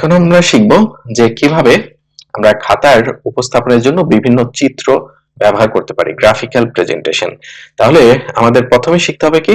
এখন আমরা শিখব যে কীভাবে আমরা খাতার উপস্থাপনের জন্য বিভিন্ন চিত্র ব্যবহার করতে পারি গ্রাফিক্যাল প্রেজেন্টেশন তাহলে আমাদের প্রথমে শিখতে হবে কি?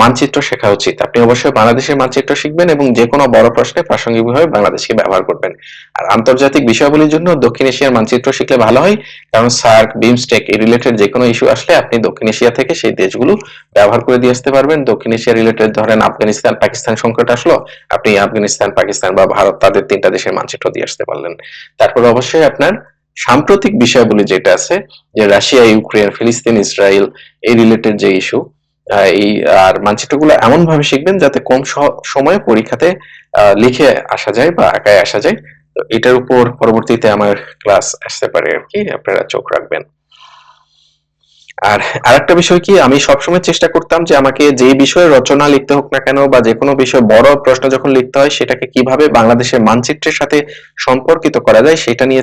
মানচিত্র শেখা উচিত। আপনি অবশ্যই বাংলাদেশের মানচিত্র শিখবেন এবং যে কোনো বড় প্রশ্নে প্রাসঙ্গিকভাবে বাংলাদেশকে ব্যবহার করবেন। আর আন্তর্জাতিক বিষয়গুলির জন্য দক্ষিণ এশিয়ার মানচিত্র শিখলে ভালো হয়, কারণ সার্ক, বিমস্টেক এই রিলেটেড যে কোনো ইস্যু আসলে আপনি দক্ষিণ এশিয়া থেকে সেই দেশগুলো ব্যবহার করে দিয়ে আসতে পারবেন। দক্ষিণ এশিয়া রিলেটেড ধরেন আফগানিস্তান, পাকিস্তান সংকট আসলো, আপনি আফগানিস্তান, পাকিস্তান বা ভারত তাদের তিনটা দেশের মানচিত্র দিয়ে আসতে পারলেন। তারপর অবশ্যই আপনার সাম্প্রতিক বিষয়গুলি যেটা আছে, যে রাশিয়া, ইউক্রেন, ফিলিস্তিন, ইসরায়েল এই রিলেটেড যে ইস্যু এই, আর মানচিত্রগুলো এমন ভাবে শিখবেন যাতে কম সময়ে পরীক্ষাতে লিখে আসা যায় বা একাই আসা যায়। তো এটার উপর পরবর্তীতে আমার ক্লাস আসতে পারে আর কি। আপনারা চোখ রাখবেন। আর আরেকটা বিষয় কি, আমি সবসময় চেষ্টা করতাম যে আমাকে যে বিষয়ে রচনা লিখতে হোক না কেন বা যে কোনো বিষয়ে বড় প্রশ্ন যখন লিখতে হয়, সেটাকে কীভাবে বাংলাদেশের মানচিত্রের সাথে সম্পর্কিত করা যায়, সেটা নিয়ে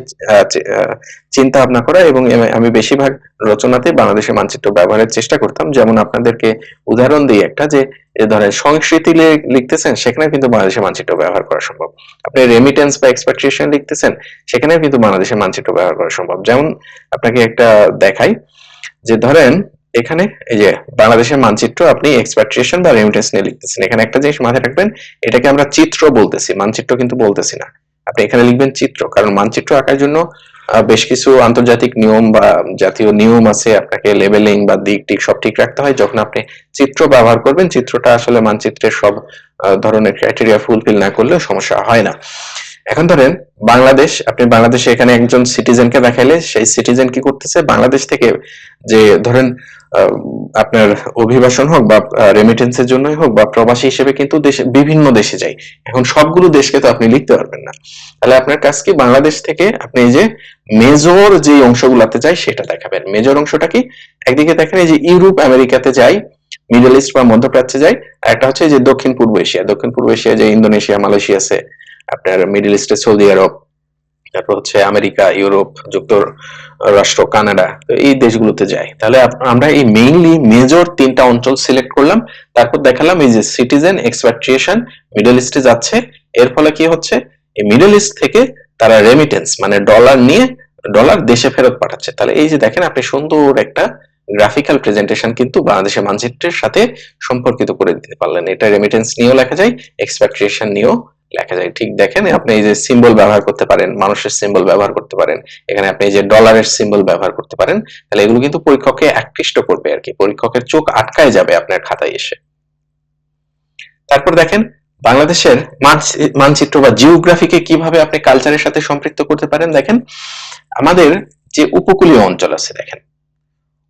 চিন্তা ভাবনা করা এবং আমি বেশিরভাগ রচনাতে বাংলাদেশের মানচিত্র ব্যবহারের চেষ্টা করতাম। যেমন আপনাদেরকে উদাহরণ দিই একটা যে ধরেন সংস্কৃতি লিখতেছেন সেখানে কিন্তু বাংলাদেশের মানচিত্র ব্যবহার করা সম্ভব। আপনি রেমিটেন্স বা এক্সপেক্টেশন লিখতেছেন সেখানে কিন্তু বাংলাদেশের মানচিত্র ব্যবহার করা সম্ভব। যেমন আপনাকে একটা দেখাই যে ধরেন, এখানে এই যে বাংলাদেশের মানচিত্র, আপনি এক্সপেক্টেশন বা রেমিটেন্স নিয়ে লিখতেছেন। এখানে একটা জিনিস মাথায় রাখবেন, এটাকে আমরা চিত্র বলতেছি, মানচিত্র কিন্তু বলতেছি না। আপনি এখানে লিখবেন চিত্র, কারণ মানচিত্র আঁকার জন্য বেশ কিছু আন্তর্জাতিক নিয়ম বা জাতীয় নিয়ম আছে, আপনাকে লেভেলিং বা দিক টিক সব ঠিক রাখতে হয়। যখন আপনি চিত্র ব্যবহার করবেন, চিত্রটা আসলে মানচিত্রের সব ধরনের ক্রাইটেরিয়া ফুলফিল না করলে সমস্যা হয় না। এখন ধরেন বাংলাদেশ, আপনি বাংলাদেশে এখানে একজন সিটিজেনকে দেখাইলে সেই সিটিজেন কি করতেছে? বাংলাদেশ থেকে যে ধরেন আপনার অভিবাসন হোক বা রেমিটেন্সের জন্যই হোক বা প্রবাসী হিসেবে কিন্তু বিভিন্ন দেশে যাই। এখন সবগুলো দেশকে তো আপনি লিখতে পারবেন না। তাহলে আপনার কাজ কি? বাংলাদেশ থেকে আপনি যে মেজর যে অংশগুলাতে যাই, সেটা দেখাবেন। মেজর অংশটা কি? একদিকে দেখেন এই যে ইউরোপ, আমেরিকাতে যাই, মিডল ইস্ট বা মধ্যপ্রাচ্যে যাই, আর একটা হচ্ছে যে দক্ষিণ পূর্ব এশিয়া। দক্ষিণ পূর্ব এশিয়া, যে ইন্দোনেশিয়া, মালয়েশিয়া আছে আপনার মিডল ইস্টে সৌদি আরব তারপর হচ্ছে আমেরিকা, ইউরোপ, যুক্তরাষ্ট্র, কানাডা এই দেশগুলোতে যাই তাহলে আমরা এই মেইনলি মেজর তিনটা অঞ্চল সিলেক্ট করলাম, তারপর দেখালাম এই যে সিটিজেন এক্সপ্যাট্রিয়েশন মিডল ইস্টে যাচ্ছে। এর ফলে কি হচ্ছে? এই মিডল ইস্ট থেকে তারা রেমিটেন্স মানে ডলার নিয়ে ডলার দেশে ফেরত পাঠাচ্ছে। তাহলে এই যে দেখেন, আপনি সুন্দর একটা গ্রাফিক্যাল প্রেজেন্টেশন কিন্তু বাংলাদেশের মানচিত্রের সাথে সম্পর্কিত করে দিতে পারলেন। এটা রেমিটেন্স নিয়েও লেখা যায় এক্সপ্যাট্রিয়েশন নিয়েও লেখা যায়। ঠিক দেখেন, আপনি এই যে সিম্বল ব্যবহার করতে পারেন, মানুষের সিম্বল ব্যবহার করতে পারেন, এখানে আপনি এই যে ডলারের সিম্বল ব্যবহার করতে পারেন, তাহলে এগুলো কিন্তু পরীক্ষককে আকৃষ্ট করবে আর কি। পরীক্ষকের চোখ আটকায় যাবে আপনার খাতায় এসে। তারপর দেখেন, বাংলাদেশের মানচিত্র বা জিওগ্রাফিকে কীভাবে আপনি কালচারের সাথে সম্পৃক্ত করতে পারেন, দেখেন, আমাদের যে উপকূলীয় অঞ্চল আছে, দেখেন,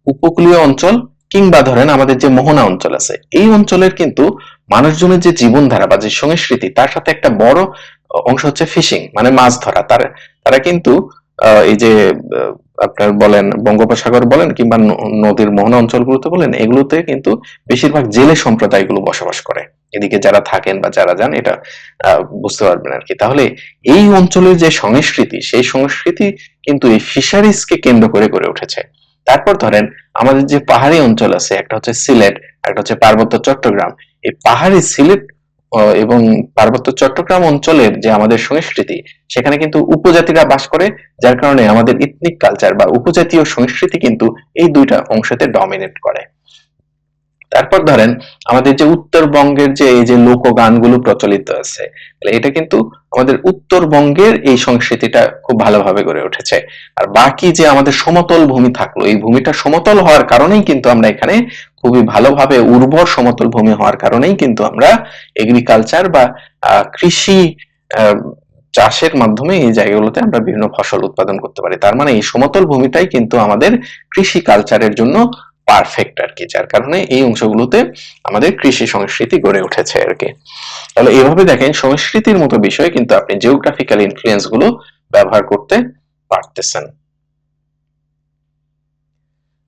উপকূলীয় অঞ্চল কিংবা ধরেন আমাদের যে মোহনা অঞ্চল আছে, এই অঞ্চলের কিন্তু মানুষজনের যে জীবনধারা বা যে সংস্কৃতি, তার সাথে একটা বড় অংশ হচ্ছে ফিশিং মানে মাছ ধরা। তার, তারা কিন্তু এই যে আপনার বলেন, বঙ্গোপসাগর বলেন কিংবা নদীর মোহনা অঞ্চলগুলোতে বলেন, এগুলোতে কিন্তু বেশিরভাগ জেলে সম্প্রদায়গুলো বসবাস করে। এদিকে যারা থাকেন বা যারা যান, এটা বুঝতে পারবেন আর কি তাহলে এই অঞ্চলের যে সংস্কৃতি, সেই সংস্কৃতি কিন্তু এই ফিশারিজকে কেন্দ্র করে গড়ে উঠেছে। তারপর ধরেন, আমাদের যে পাহাড়ি অঞ্চল আছে, একটা হচ্ছে সিলেট, একটা হচ্ছে পার্বত্য চট্টগ্রাম। এই পাহাড়ি সিলেট এবং পার্বত্য চট্টগ্রাম অঞ্চলের যে আমাদের সংস্কৃতি, সেখানে কিন্তু উপজাতিরা বাস করে, যার কারণে আমাদের ইথনিক কালচার বা উপজাতীয় সংস্কৃতি কিন্তু এই দুইটা অংশতে ডমিনেট করে। তারপর ধরেন আমাদের যে উত্তরবঙ্গের যে এই যে লোকগানগুলো প্রচলিত আছে, তাহলে এটা কিন্তু আমাদের উত্তরবঙ্গের এই সংস্কৃতিটা খুব ভালোভাবে গড়ে উঠেছে। আর বাকি যে আমাদের সমতল ভূমি থাকল, এই ভূমিটা সমতল হওয়ার কারণেই কিন্তু আমরা এখানে খুবই ভালোভাবে উর্বর সমতল ভূমি হওয়ার কারণেই কিন্তু আমরা এগ্রিকালচার বা কৃষি চাষের মাধ্যমে এই জায়গাগুলোতে আমরা বিভিন্ন ফসল উৎপাদন করতে পারি। তার মানে এই সমতল ভূমিটাই কিন্তু আমাদের কৃষি কালচারের জন্য পারফেক্ট আর কি যার কারণে এই অংশগুলোতে আমাদের কৃষি সংস্কৃতি গড়ে উঠেছে আর কি তাহলে এইভাবে দেখেন, সংস্কৃতির মতো বিষয় কিন্তু আপনি জিওগ্রাফিক্যাল ইনফ্লুয়েন্সগুলো ব্যবহার করতে পারতেছেন।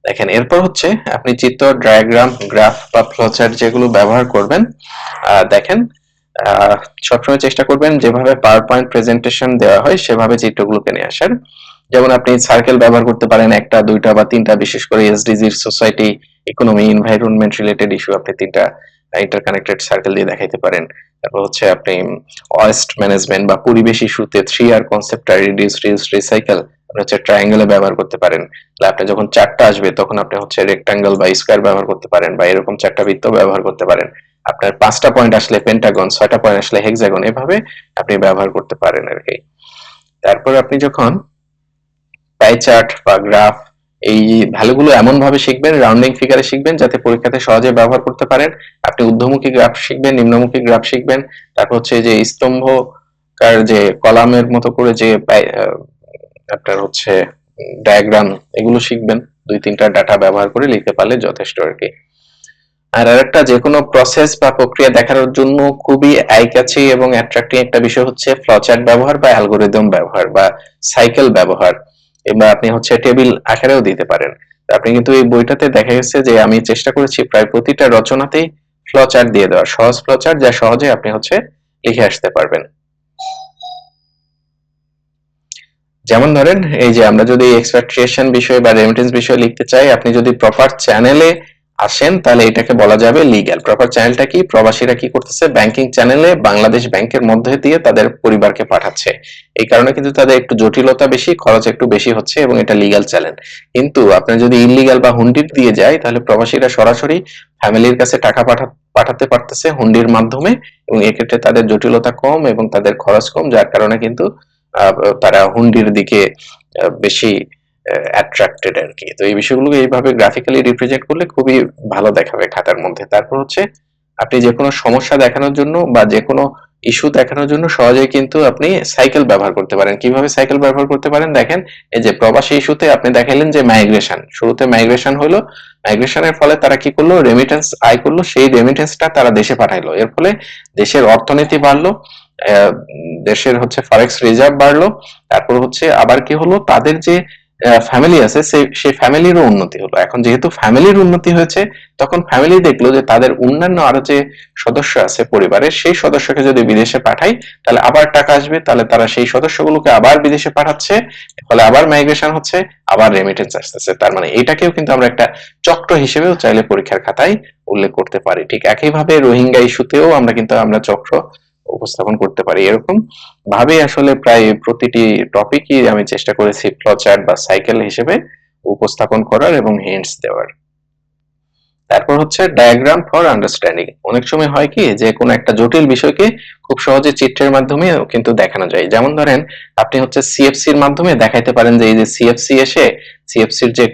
দেখেন, এরপর হচ্ছে আপনি চিত্র ডায়াগ্রাম গ্রাফ বা ফ্লোচার্ট যেগুলো ব্যবহার করবেন দেখেন সবসময় চেষ্টা করবেন যেভাবে পাওয়ার পয়েন্ট প্রেজেন্টেশন দেওয়া হয়, সেভাবে চিত্রগুলোকে নিয়ে আসার। যেমন আপনি সার্কেল ব্যবহার করতে পারেন একটা, দুইটা বা তিনটা, বিশেষ করে এসডিজির society economy environment related issue আপনি তিনটা ইন্টারকানেক্টেড সার্কেল দিয়ে দেখাইতে পারেন। তারপর হচ্ছে আপনি ওয়েস্ট ম্যানেজমেন্ট বা পরিবেশ ইস্যুতে থ্রি আর কনসেপ্টটা রিডিউস রিউজ রিসাইকেল হচ্ছে ট্রায়াঙ্গেলে ব্যবহার করতে পারেন। তাহলে আপনি যখন চারটা আসবে, তখন আপনি হচ্ছে রেক্টাঙ্গেল বা স্কোয়ার ব্যবহার করতে পারেন বা এরকম চারটা বৃত্ত ব্যবহার করতে পারেন। আপনার পাঁচটা পয়েন্ট আসলে পেন্টাগন ছয়টা পয়েন্ট আসলে হেক্সাগন এভাবে আপনি ব্যবহার করতে পারেন আর কি তারপর আপনি যখন পাই চার্ট বা গ্রাফ এই ভ্যালুগুলো এমন ভাবে শিখবেন রাউন্ডিং ফিগারে শিখবেন, যাতে পরীক্ষাতে সহজে ব্যবহার করতে পারেন। আপনি ঊর্ধ্বমুখী গ্রাফ শিখবেন, নিম্নমুখী গ্রাফ শিখবেন। তারপর হচ্ছে যে স্তম্ভকার যে কলামের মতো করে যে আপনার হচ্ছে ডায়াগ্রাম এগুলো শিখবেন। দুই তিনটা ডাটা ব্যবহার করে লিখতে পারলে যথেষ্ট আর কি। আর আরেকটা, যে কোনো প্রসেস বা প্রক্রিয়া দেখানোর জন্য খুবই আই ক্যাচি এবং অ্যাট্রাক্টিং একটা বিষয় হচ্ছে ফ্লচার্ট ব্যবহার বা অ্যালগোরিদম ব্যবহার বা সাইকেল ব্যবহার। এবার আপনি হচ্ছে টেবিল আকারেও দিতে পারেন। আপনি কিন্তু এই বইটাতে দেখা গেছে যে আমি চেষ্টা করেছি প্রায় প্রতিটা রচনাতেই ফ্লচার দিয়ে দেওয়া সহজ ফ্লচার যা সহজে আপনি হচ্ছে লিখে আসতে পারবেন। যেমন ধরেন, এই যে আমরা যদি এক্সপেক্টেশন বিষয়ে বা রেমিটেন্স বিষয়ে লিখতে চাই, আপনি যদি প্রপার চ্যানেলে আসেন, তাহলে এটাকে বলা যাবে লিগ্যাল প্রপার চ্যানেলটা কি? প্রবাসীরা কি করতেছে? ব্যাংকিং চ্যানেলে বাংলাদেশ ব্যাংকের মধ্যে দিয়ে তাদের পরিবারকে পাঠাচ্ছে। এই কারণে কিন্তু তাদের একটু জটিলতা বেশি, খরচ একটু বেশি হচ্ছে এবং এটা লিগ্যাল চ্যানেল কিন্তু আপনার যদি ইলিগাল বা হুন্ডির দিয়ে যায়, তাহলে প্রবাসীরা সরাসরি ফ্যামিলির কাছে টাকা পাঠা পাঠাতে পারতেছে হুন্ডির মাধ্যমে এবং এক্ষেত্রে তাদের জটিলতা কম এবং তাদের খরচ কম, যার কারণে কিন্তু তারা হুন্ডির দিকে বেশি অ্যাট্রাক্টেড আর কি। তো এই বিষয়গুলোকে এইভাবে গ্রাফিক্যালি রিপ্রেজেন্ট করলে খুবই ভালো দেখাবে খাতার মধ্যে। তারপর হচ্ছে, আপনি যে কোনো সমস্যা দেখানোর জন্য বা যে কোনো ইস্যু দেখানোর জন্য সহজেই কিন্তু আপনি সাইকেল ব্যবহার করতে পারেন। কীভাবে সাইকেল ব্যবহার করতে পারেন? দেখেন, এই যে প্রবাসী ইস্যুতে আপনি দেখাইলেন যে মাইগ্রেশন শুরুতে মাইগ্রেশন হলো মাইগ্রেশনের ফলে তারা কি করল? রেমিটেন্স আয় করল। সেই রেমিটেন্সটা তারা দেশে পাঠাইলো। এর ফলে দেশের অর্থনীতি বাড়লো দেশের হচ্ছে ফরেক্স রিজার্ভ বাড়লো। তারপর হচ্ছে আবার কি হলো? তাদের যে ফ্যামিলি আছে সেই ফ্যামিলিরও উন্নতি হলো। এখন যেহেতু ফ্যামিলির উন্নতি হয়েছে, তখন ফ্যামিলি দেখল যে তাদের অন্যান্য আরও যে সদস্য আছে পরিবারের, সেই সদস্যকে যদি বিদেশে পাঠাই, তাহলে আবার টাকা আসবে, তাহলে তারা সেই সদস্যগুলোকে আবার বিদেশে পাঠাচ্ছে ফলে আবার মাইগ্রেশন হচ্ছে, আবার রেমিটেন্স আসতেছে। তার মানে এটাকেও কিন্তু আমরা একটা চক্র হিসেবেও চাইলে পরীক্ষার খাতায় উল্লেখ করতে পারি। ঠিক একইভাবে রোহিঙ্গা ইস্যুতেও আমরা কিন্তু, আমরা চক্র উপস্থাপন করতে পারি। এরকম ভাবে আসলে প্রায় প্রতিটি টপিকই আমি চেষ্টা করেছি ফ্লোচার্ট বা সাইকেল হিসেবে উপস্থাপন করার এবং হিন্টস দেওয়ার। তারপর হচ্ছে ডায়াগ্রাম ফর আন্ডারস্ট্যান্ডিং অনেক সময় হয় কি, যে কোনো একটা জটিল বিষয়কে খুব সহজে চিত্রের মাধ্যমে কিন্তু দেখানো যায়। যেমন ধরেন, আপনি হচ্ছে সিএফসি এর মাধ্যমে দেখাইতে পারেন যে এই যে সিএফসি এসে সিএফসির যে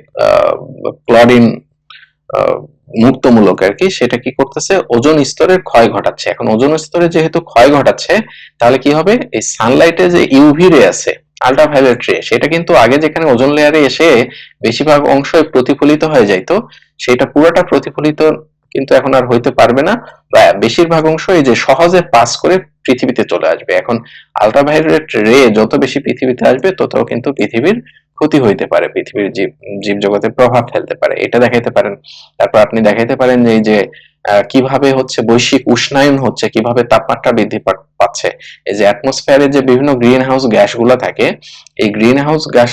ক্লরিন মুক্তমূলক আর কি, সেটা কি করতেছে? ওজন স্তরের ক্ষয় ঘটাচ্ছে। এখন ওজন স্তরে যেহেতু ক্ষয় ঘটাচ্ছে, তাহলে কি হবে? এই সানলাইটে যে ইউভি রে আছে আল্ট্রাভায়োলেট রে সেটা কিন্তু আগে যেখানে ওজন লেয়ারে এসে বেশিরভাগ অংশ প্রতিফলিত হয়ে যাইতো, সেটা পুরোটা প্রতিফলিত কিন্তু এখন আর হইতে পারবে না। বা বেশিরভাগ অংশ এই যে সহজে পাস করে পৃথিবীতে চলে আসবে। এখন আল্ট্রাভায়োলেট রে যত বেশি পৃথিবীতে আসবে, তত কিন্তু পৃথিবীর ক্ষতি হইতে পারে, পৃথিবীর জীব জীব জগতে প্রভাব ফেলতে পারে। এটা দেখাইতে পারেন। তারপর আপনি দেখাইতে পারেন যে এই যে কীভাবে হচ্ছে বৈশ্বিক উষ্ণায়ন হচ্ছে, কীভাবে তাপমাত্রা বৃদ্ধি পাচ্ছে। এই যে অ্যাটমসফিয়ারে যে বিভিন্ন গ্রিন হাউস গ্যাসগুলো থাকে, এই গ্রিন হাউস গ্যাস,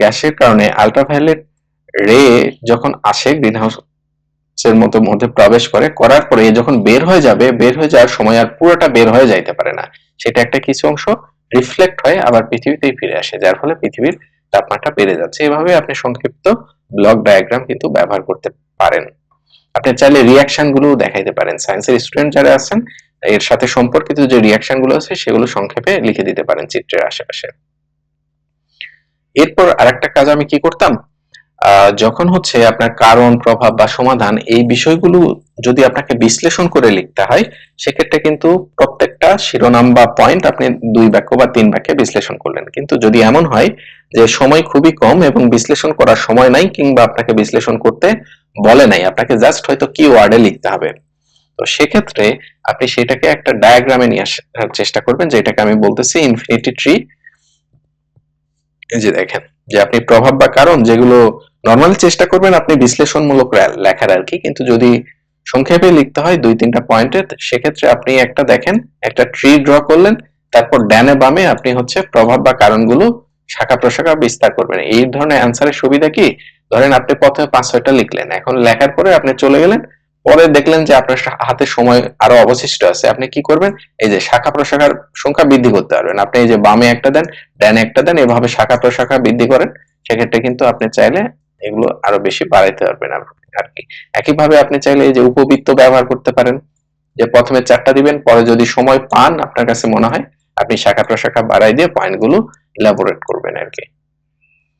গ্যাসের কারণে আল্ট্রাভায়োলেট রে যখন আসে গ্রিন হাউস এর মতো, মধ্যে প্রবেশ করে, করার পরে যখন বের হয়ে যাবে, বের হয়ে যাওয়ার সময় আর পুরোটা বের হয়ে যাইতে পারে না। সেটা একটা কিছু অংশ রিফ্লেক্ট হয়, আবার পৃথিবীতেই ফিরে আসে, যার ফলে পৃথিবীর তাপমাত্রা বেড়ে যাচ্ছে। এভাবে আপনি সংক্ষিপ্ত ব্লক ডায়াগ্রাম কিন্তু ব্যবহার করতে পারেন। আপনি চাইলে রিয়াকশনগুলো দেখাইতে পারেন। সায়েন্সের স্টুডেন্ট যারা আছেন, এর সাথে সম্পর্কিত যে রিয়াকশনগুলো আছে, সেগুলো সংক্ষেপে লিখে দিতে পারেন চিত্রের আশেপাশে। এরপর আরেকটা কাজ আমি কি করতাম? যখন হচ্ছে আপনার কারণ, প্রভাব বা সমাধান এই বিষয়গুলো যদি আপনাকে বিশ্লেষণ করে লিখতে হয়, সেক্ষেত্রে কিন্তু প্রত্যেকটা শিরোনাম বা পয়েন্ট আপনি দুই বাক্য বা তিন বাক্যে বিশ্লেষণ করলেন। কিন্তু যদি এমন হয় যে সময় খুবই কম এবং বিশ্লেষণ করার সময় নাই কিংবা আপনাকে বিশ্লেষণ করতে বলে নাই, আপনাকে জাস্ট হয়তো কি ওয়ার্ডে লিখতে হবে। তো সেক্ষেত্রে আপনি সেটাকে একটা ডায়াগ্রামে নিয়ে আসার চেষ্টা করবেন, যেটাকে আমি বলতেছি ইনফিনিটি ট্রি এই যে দেখেন, যে আপনি প্রভাব বা কারণ যেগুলো নর্মালি চেষ্টা করবেন আপনি বিশ্লেষণমূলক লেখার আর কি, কিন্তু যদি সংক্ষেপে লিখতে হয় দুই তিনটা পয়েন্টে সেক্ষেত্রে আপনি একটা দেখেন, একটা ট্রি ড্র করলেন, তারপর ডানে বামে আপনি হচ্ছে প্রভাব বা কারণগুলো শাখা প্রশাখা বিস্তার করবেন। এই ধরনের অ্যান্সারের সুবিধা কি? ধরেন আপনি প্রথমে পাঁচ ছয়টা লিখলেন, এখন লেখার পরে আপনি চলে গেলেন, পরে দেখলেন যে আপনার হাতে সময় আরও অবশিষ্ট আছে, আপনি কি করবেন? এই যে শাখা প্রশাখার সংখ্যা বৃদ্ধি করতে পারবেন। আপনি এই যে বামে একটা দেন, ডানে একটা দেন, এভাবে শাখা প্রশাখা বৃদ্ধি করেন, সেক্ষেত্রে কিন্তু আপনি চাইলে এগুলো আরও বেশি বাড়াইতে পারবেন আর কি। একইভাবে আপনি চাইলে এই যে উপবৃত্ত ব্যবহার করতে পারেন। যে প্রথমে চারটা দিবেন, পরে যদি সময় পান, আপনার কাছে মনে হয়, আপনি শাখা প্রশাখা বাড়াই দিয়ে পয়েন্টগুলো ইলাবোরেট করবেন, আর কি।